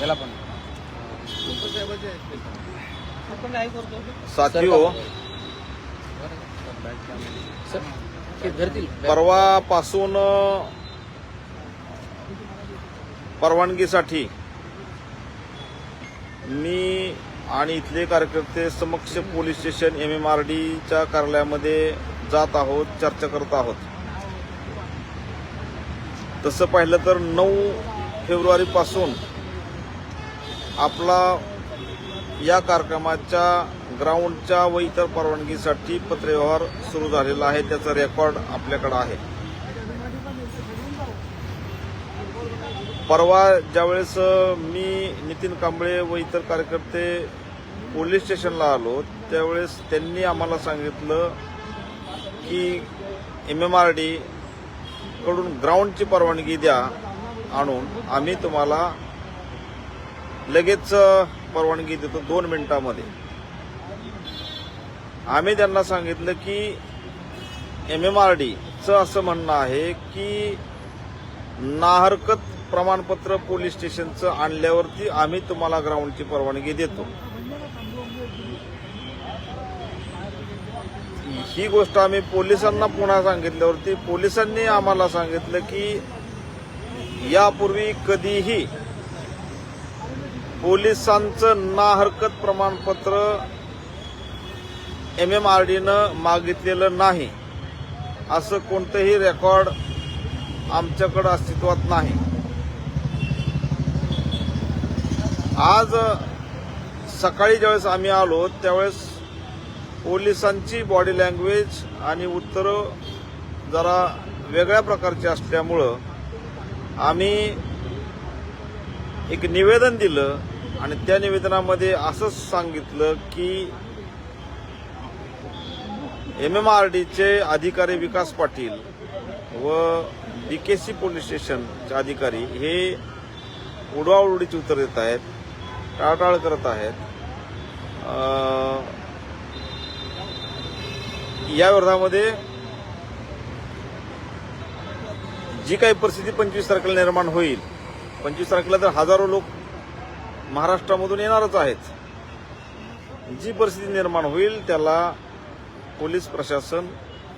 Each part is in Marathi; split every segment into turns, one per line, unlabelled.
याला पण.
हो.
सर ते धरतील.
परवापासून परवानगीसाठी मी आणि इथले कार्यकर्ते समक्ष police station M M R डीच्या कार्यालयामध्ये जात आहोत चर्चा करत आहोत. तसं पाहिलं तर नऊ फेब्रुवारीपासून आपला या कार्यक्रमाच्या ग्राउंडच्या व इतर परवानगीसाठी पत्रव्यवहार सुरू झालेला आहे. त्याचा रेकॉर्ड आपल्याकडं आहे. परवा ज्यावेळेस मी नितीन कांबळे व इतर कार्यकर्ते पोलीस स्टेशनला आलो त्यावेळेस त्यांनी आम्हाला सांगितलं की एम एम आर डी कडून ग्राउंडची परवानगी द्या आणून आम्ही तुम्हाला लगेच परवानगी देतो दोन मिनिटामध्ये. आम्ही त्यांना सांगितलं की एम एम आर डीचं असं म्हणणं आहे की नाहरकत प्रमाणपत्र पोलीस स्टेशनचं आणल्यावरती आम्ही तुम्हाला ग्राउंडची परवानगी देतो. ही गोष्ट आम्ही पोलिसांना पुन्हा सांगितल्यावरती पोलिसांनी आम्हाला सांगितलं की यापूर्वी कधीही पोलिसांचं ना हरकत प्रमाणपत्र एम एम आर डीनं मागितलेलं नाही. असं कोणतंही रेकॉर्ड आमच्याकडं अस्तित्वात नाही. आज सकाळी ज्यावेळेस आम्ही आलो त्यावेळेस पोलिसांची बॉडी लँग्वेज आणि उत्तरं जरा वेगळ्या प्रकारची असल्यामुळं आम्ही एक निवेदन दिलं आणि त्या निवेदनामध्ये असंच सांगितलं की एम एम आर डीचे अधिकारी विकास पाटील व डी के सी पोलीस स्टेशनचे अधिकारी हे उडवाउडीची उत्तर देत आहेत टाळटाळ करत आहेत. या विरोधामध्ये जी काही परिस्थिती पंचवीस तारखेला निर्माण होईल पंचवीस तारखेला तर हजारो लोक महाराष्ट्रामधून येणारच आहेत. जी परिस्थिती निर्माण होईल त्याला पोलीस प्रशासन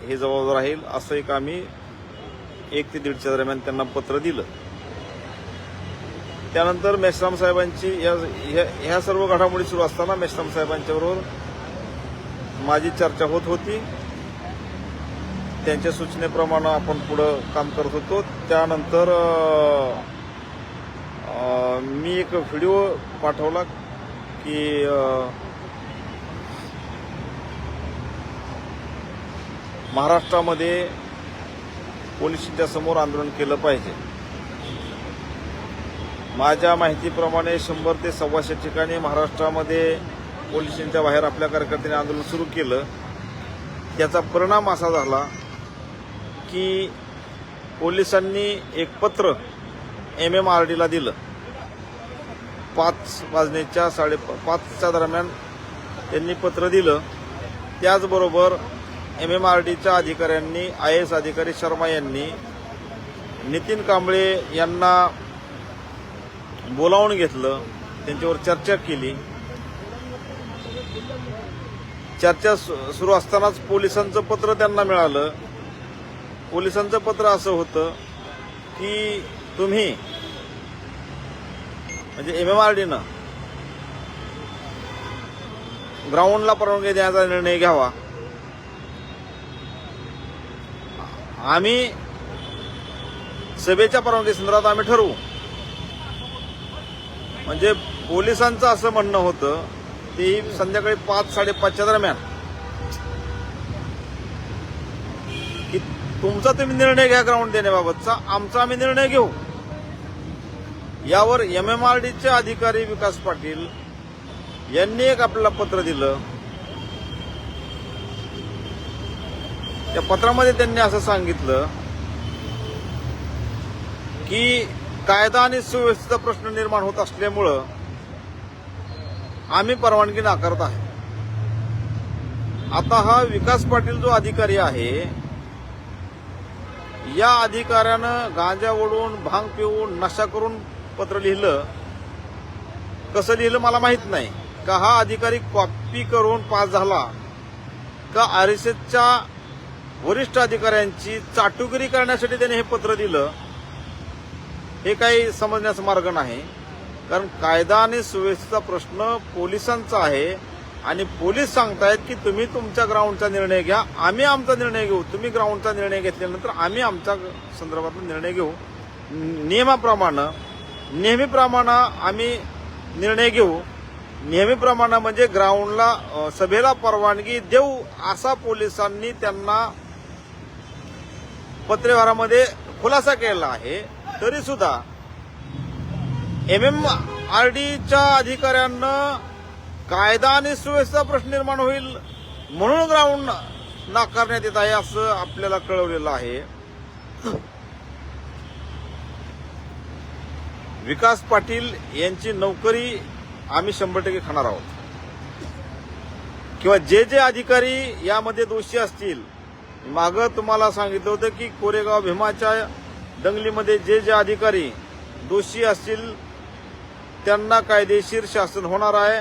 हे जबाबदार राहील असं एक आम्ही एक ते दीडच्या दरम्यान त्यांना पत्र दिलं. त्यानंतर मेश्राम साहेबांची या ह्या- सर्व घडामोडी सुरू असताना मेश्राम साहेबांच्याबरोबर माझी चर्चा होत होती. त्यांच्या सूचनेप्रमाणे आपण पुढं काम करत होतो. त्यानंतर मी एक व्हिडिओ पाठवला की महाराष्ट्रामध्ये पोलिसांच्या समोर आंदोलन केलं पाहिजे. माझ्या माहितीप्रमाणे शंभर ते सव्वाशे ठिकाणी महाराष्ट्रामध्ये पोलिसांच्या बाहेर आपल्या कार्यकर्त्यांनी आंदोलन सुरू केलं. त्याचा परिणाम असा झाला की पोलिसांनी एक पत्र एम एम आर डीला दिलं. पाच वाजण्याच्या साडे पाचच्या दरम्यान त्यांनी पत्र दिलं. त्याचबरोबर एम एम आर डीच्या अधिकाऱ्यांनी आय एस अधिकारी शर्मा यांनी नितीन कांबळे यांना बोलावून घेतलं. त्यांच्यावर चर्चा केली. चर्चा सु- सुरू असतानाच पोलिसांचं पत्र त्यांना मिळालं. पोलिसांचं पत्र असं होतं की तुम्ही म्हणजे एम एम आर डीनं ग्राउंडला परवानगी देण्याचा निर्णय घ्यावा. आम्ही सभेच्या परवानगी संदर्भात आम्ही ठरवू. म्हणजे पोलिसांचं असं म्हणणं होतं की संध्याकाळी पाच साडेपाचच्या दरम्यान तुमचा तुम्ही निर्णय घ्या ग्राउंड देण्याबाबतचा. आमचा आम्ही निर्णय घेऊ. यावर एम एम आर डीचे अधिकारी विकास पाटील यांनी एक आपल्याला पत्र दिलं. त्या पत्रामध्ये त्यांनी असं सांगितलं की कायदा आणि सुव्यवस्थेचा प्रश्न निर्माण होत असल्यामुळं आम्ही परवानगी नाकारत आहे. आता हा विकास पाटील जो अधिकारी आहे या अधिकाऱ्यानं गांजा ओढून भांग पिऊन नशा करून पत्र लिहिलं. कसं लिहिलं मला माहीत नाही. का हा अधिकारी कॉपी करून पास झाला? का आरएसएसच्या वरिष्ठ अधिकाऱ्यांची चाटुगिरी करण्यासाठी त्याने हे पत्र दिलं? हे काही समजण्याचा मार्ग नाही. कारण कायदा आणि सुव्यवस्थेचा प्रश्न पोलिसांचा आहे. आणि पोलीस सांगतायत की तुम्ही तुमच्या ग्राउंडचा निर्णय घ्या आम्ही आमचा निर्णय घेऊ. तुम्ही ग्राउंडचा निर्णय घेतल्यानंतर आम्ही आमच्या संदर्भातला निर्णय घेऊ. नियमाप्रमाणे नेहमीप्रमाणे आम्ही निर्णय घेऊ. नेहमीप्रमाणे म्हणजे ग्राउंडला सभेला परवानगी देऊ असा पोलिसांनी त्यांना पत्रव्यवहारामध्ये खुलासा केला आहे. तरी सुद्धा एम एम आर डीच्या अधिकाऱ्यांना कायदा आणि सुव्यवस्था प्रश्न निर्माण होईल म्हणून ग्राउंड नाकारण्यात येत आहे असं आपल्याला कळवलेलं आहे. विकास पाटील यांची नोकरी आम्ही शंभर टक्के खाणार आहोत. किंवा जे जे अधिकारी यामध्ये दोषी असतील मागं तुम्हाला सांगितलं होतं की कोरेगाव भीमाच्या दंगलीमध्ये जे जे अधिकारी दोषी असतील त्यांना कायदेशीर शासन होणार आहे.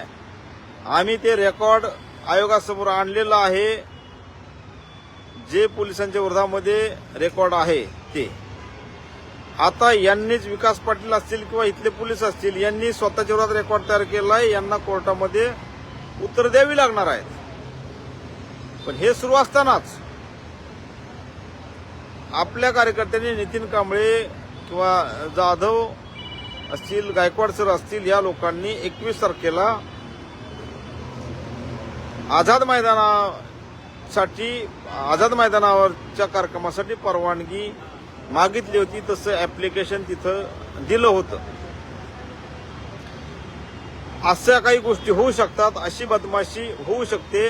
आम्ही ते रेकॉर्ड आयोगासमोर आणलेलं आहे. जे पोलिसांच्या विरोधामध्ये रेकॉर्ड आहे ते. आता यांनीच विकास पाटील असतील किंवा इथले पोलीस असतील यांनी स्वतःच्या विरोधात रेकॉर्ड तयार केला आहे. यांना कोर्टामध्ये उत्तर द्यावी लागणार आहेत. पण हे सुरू असतानाच आपल्या कार्यकर्त्यांनी नितीन कांबळे किंवा जाधव असतील गायकवाड सर असतील या लोकांनी एकवीस तारखेला आझाद मैदानासाठी आझाद मैदानावरच्या कार्यक्रमासाठी परवानगी मागितली होती तसं ऍप्लिकेशन तिथं दिलं होतं. अशा काही गोष्टी होऊ शकतात अशी बदमाशी होऊ शकते.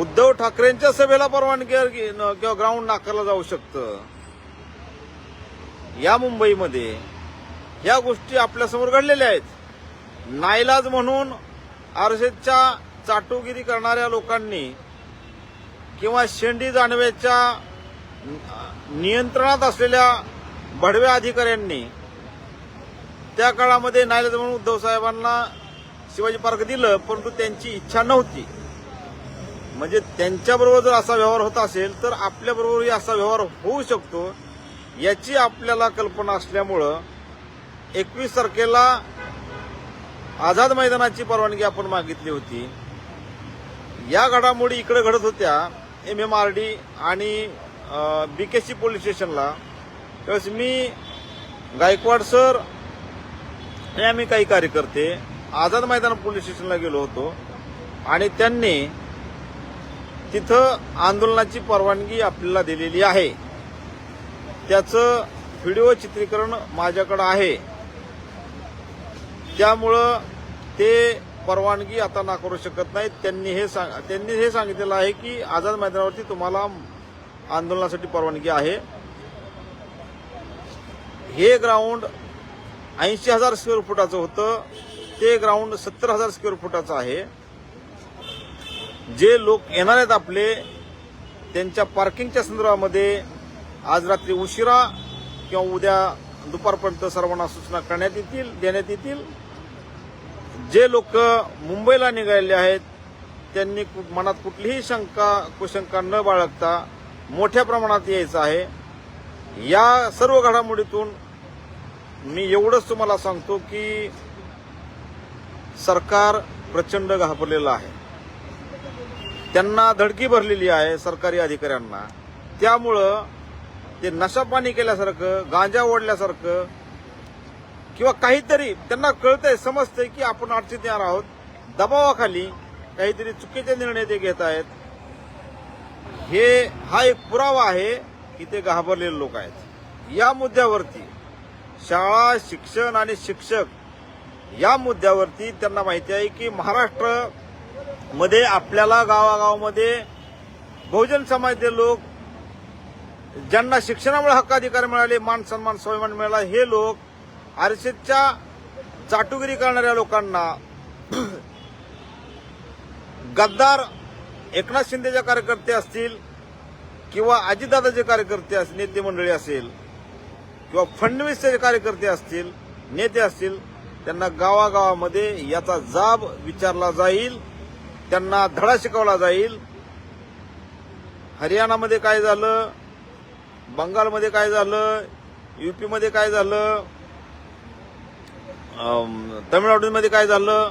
उद्धव ठाकरेंच्या सभेला परवानगी किंवा ग्राउंड नाकारलं जाऊ शकतं. या मुंबईमध्ये या गोष्टी आपल्यासमोर घडलेल्या आहेत. नाईलाज म्हणून आरशेदच्या चाटोगिरी करणाऱ्या लोकांनी किंवा शेंडी जानवेच्या नियंत्रणात असलेल्या भडव्या अधिकाऱ्यांनी त्या काळामध्ये नाईलाज म्हणून उद्धव साहेबांना शिवाजी पार्क दिलं परंतु त्यांची इच्छा नव्हती. म्हणजे त्यांच्याबरोबर जर असा व्यवहार होत असेल तर आपल्याबरोबरही असा व्यवहार होऊ शकतो याची आपल्याला कल्पना असल्यामुळं एकवीस तारखेला आझाद मैदानाची परवानगी आपण मागितली होती. या घडामोडी इकडे घडत होत्या. एम एम आर डी आणि बी के सी पोलीस स्टेशनला त्यावेळेस मी गायकवाड सर हे आम्ही काही कार्यकर्ते आझाद मैदान पोलीस स्टेशनला गेलो होतो. आणि त्यांनी तिथं आंदोलनाची परवानगी आपल्याला दिलेली आहे. त्याचं व्हिडिओ चित्रीकरण माझ्याकडं आहे. त्यामुळं ते परवानगी आता नाकारू शकत नाहीत. त्यांनी हे सांग त्यांनी हे सांगितलेलं आहे की आझाद मैदानावरती तुम्हाला आंदोलनासाठी परवानगी आहे. हे ग्राउंड ऐंशी हजार स्क्वेअर फुटाचं होतं. ते ग्राउंड सत्तर हजार स्क्वेअर फुटाचं आहे. जे लोक येणार आहेत आपले त्यांच्या पार्किंगच्या संदर्भामध्ये आज रात्री उशिरा किंवा उद्या दुपारपर्यंत सर्वांना सूचना करण्यात येतील देण्यात येतील. जे लोक मुंबईला निघालेले आहेत त्यांनी कु- मनात कुठलीही शंका कुशंका न बाळगता मोठ्या प्रमाणात यायचं आहे. या सर्व घडामोडीतून मी एवढंच तुम्हाला सांगतो की सरकार प्रचंड घाबरलेलं आहे. त्यांना धडकी भरलेली आहे सरकारी अधिकाऱ्यांना. त्यामुळं ते नशापाणी केल्यासारखं गांजा ओढल्यासारखं किंवा काहीतरी त्यांना कळतंय समजतंय की आपण अडचणीत येणार आहोत. दबावाखाली काहीतरी चुकीचे निर्णय ते घेत आहेत. हे हा एक पुरावा आहे की ते घाबरलेले लोक आहेत. या मुद्द्यावरती शाळा शिक्षण आणि शिक्षक या मुद्द्यावरती त्यांना माहिती आहे की महाराष्ट्रमध्ये आपल्याला गावागावामध्ये बहुजन समाजाचे लोक ज्यांना शिक्षणामुळे हक्काधिकार मिळाले मान सन्मान स्वाभिमान मिळाला हे लोक आरशेदच्या चाटुगिरी करणाऱ्या लोकांना गद्दार एकनाथ शिंदेचे कार्यकर्ते असतील किंवा अजितदादाचे कार्यकर्ते असतील नेते मंडळी असेल किंवा फडणवीसचे कार्यकर्ते असतील नेते असतील त्यांना गावागावामध्ये याचा जाब विचारला जाईल त्यांना धडा शिकवला जाईल. हरियाणामध्ये काय झालं? बंगालमध्ये काय झालं? युपीमध्ये काय झालं? तमिळनाडूमध्ये काय झालं?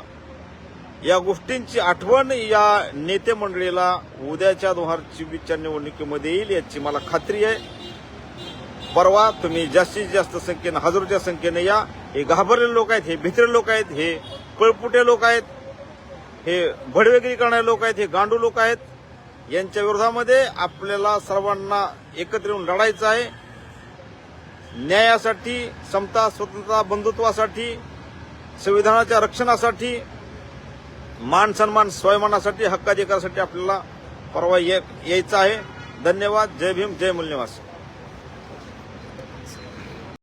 या गोष्टींची आठवण या नेते मंडळीला उद्याच्या दोन हजार चोवीसच्या निवडणुकीमध्ये येईल याची मला खात्री आहे. परवा तुम्ही जास्तीत जास्त संख्येनं हजारोच्या संख्येने या. हे घाबरलेले लोक आहेत हे भित्रे लोक आहेत हे पळपुटे लोक आहेत हे भडवेगिरी करणारे लोक आहेत हे गांडू लोक आहेत. यांच्या विरोधामध्ये आपल्याला सर्वांना एकत्र येऊन लढायचं आहे. न्यायासाठी समता स्वतंत्रता बंधुत्वासाठी संविधानाच्या रक्षणासाठी मान सन्मान स्वाभिमानासाठी हक्काधिकारासाठी आपल्याला परवा ये- यायचं आहे. धन्यवाद. जय भीम. जय मूल्यवासी